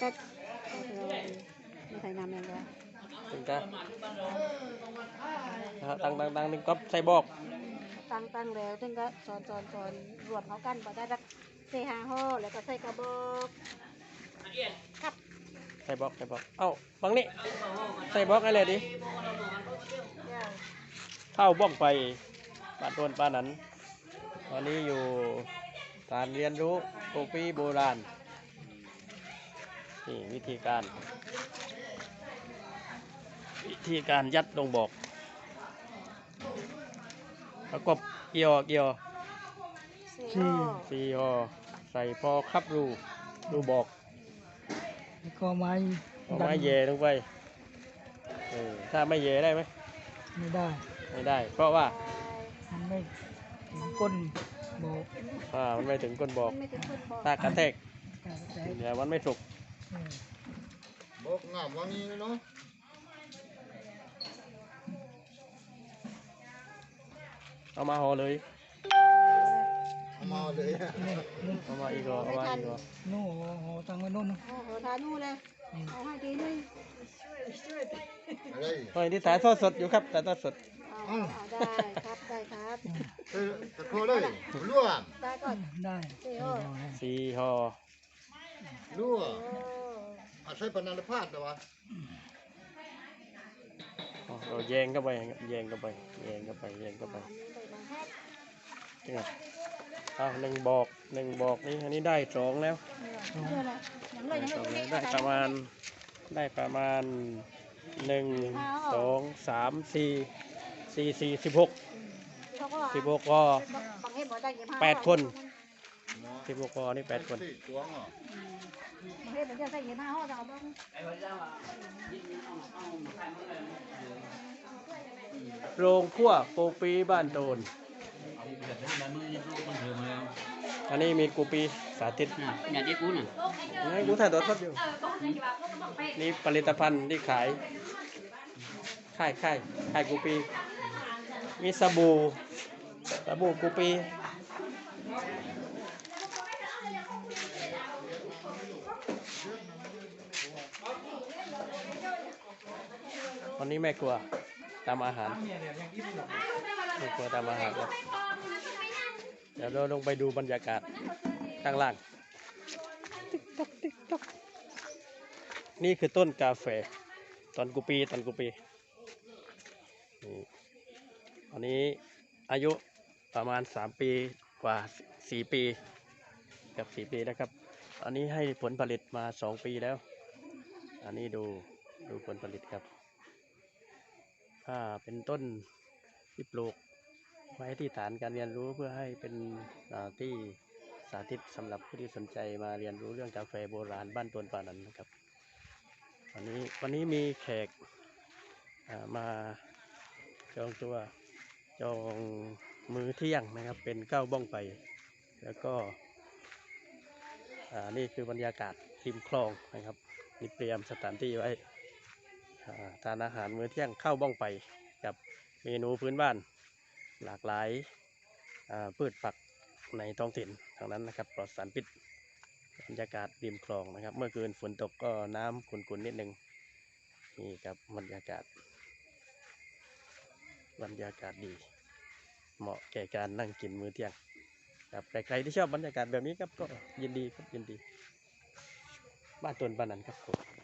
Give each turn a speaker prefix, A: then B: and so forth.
A: ก็ไม่ใส่น้ำอย่างเดีย
B: ถึงจะตั้งตั้งตั้งนึงก๊อบใส่บอก
A: ตั้งตั้งแล้วถึงก็สอนสอนสอนรวมเขากันพอได้สักสี่ห้าห่อแล้วก็ใส่กระบอกครับ
B: ใส่บอกใส่บอกเอ้าบังนี่ใส่บอกอะไรดิ
A: เข้า
B: บ้องไปบ้านต้นป้านั้นตอนนี้อยู่การเรียนรู้โปรปีโบราณ นี่วิธีการ วิธีการยัดลงบอกประกบเกี่ยวเกี่ยว
A: สี่ห่อ
B: สี่หอใส่พอครับรูรูบอก
C: แล้วก็ไม้
B: เอาไม้เยลงไปเออถ้าไม่เยได้ไหม
C: ไม่ได้
B: ไม่ได้ เพราะว่า
C: มันไม่ถึงก้นบอก
B: อ่ามันไม่ถึงก้นบอก
A: ไม่ถึงคนบอก
B: ถ้ากระแทก
C: แต่แต่
B: เดี๋ยวมันไม่สุก
C: เออ
D: บอกงามว่านี้เนาะ
B: เอามาห่อเลย
D: เอามาเลย
C: นี่นี่
B: เอามาอีกเหรอเอามาอีกเหรอ
C: นู่นโหตังไว้นู่นนะ
A: โอ้โหทานู่นเลยเอาให้ทีนึง
D: อะไร
B: เฮ้ยนี่ถ่ายทอดสดอยู่ครับถ่ายทอดสด
A: เอาเอาได้ครับได้ครับ
D: เออตะโคเลยรั่ว
A: ได้ก่อน
C: ได้
A: สี่ห่อ
B: สี่ห่อ
D: รั่ว
A: โอ้
D: อาศัยปนันพาดแต่ว่า
B: อ๋อเราแยงเข้าไปแยงเข้าไปแยงเข้าไปแยงเข้าไป
A: อันนี้ใส่มาแฮก
B: นี่ไงอะหนึ่งบอกหนึ่งบอกนี่อันนี้ได้สองแล้ว
A: เดี๋ยวนะยังเลยยัง
B: สอง
A: เล
B: แล้ว
A: ย
B: ได้ประมาณได้ประมาณหนึ่งสองสามสี่สี่สี่สิบหก
A: เขาก็
B: สิบหกพอบา
A: งเฮ็ดบ่ได้ยี่สิบห้า
B: แปดคนสิบหกพอนี่แปดคน
D: สี่ตัวอะ
A: บางเฮ็ดมันจะใส่ยี่สิบห้าห่อจะเอาบ้าง
B: โรงคั่วโปปีบ้านโตน อันนี้มีกูปีสาธิต
E: nhà đi cú nè
B: นี่กูถ่ายตัวทดอยู่ นี่ผลิตภัณฑ์ที่ขายค่ายค่ายค่ายกูปี มีสบู่ สบู่กูปี วันนี้แม่ครัวตามอาหารแม่ครัวตามอาหารครับเดี๋ยวเราลงไปดูบรรยากาศข้างล่างนี่คือต้นกาแฟตอนกุปีตอนกุปีอันนี้อายุประมาณสามปีกว่าสี่ปี กับสี่ปีแล้วครับ อันนี้ให้ผลผลิตมาสองปีแล้ว อันนี้ดูดูผลผลิตครับ ถ้าเป็นต้นที่ปลูกไว้ที่ฐานการเรียนรู้เพื่อให้เป็นที่สาธิตสำหรับผู้ที่สนใจมาเรียนรู้เรื่องกาแฟโบราณบ้านตวนป่านั้นนะครับ วันนี้วันนี้มีแขกมาจองตัวจองมือเที่ยงนะครับ เป็นเก้าบ้องไป แล้วก็ อ่านี่คือบรรยากาศริมคลองนะครับนี่เตรียมสถานที่ไว้อาทานอาหารมื้อเที่ยงเข้าบ้องไปกับเมนูพื้นบ้านหลากหลายอ่าพืชผักในท้องถิ่นทั้งนั้นนะครับปลอดสารพิษบรรยากาศริมคลองนะครับ เมื่อคืนฝนตกก็น้ำขุ่นๆนิดนึงนี่ครับบรรยากาศบรรยากาศดี เหมาะแก่การนั่งกินมื้อเที่ยง ครับใครๆที่ชอบบรรยากาศแบบนี้ครับก็ยินดีครับยินดี บ้านตนบ้านนั้นครับผม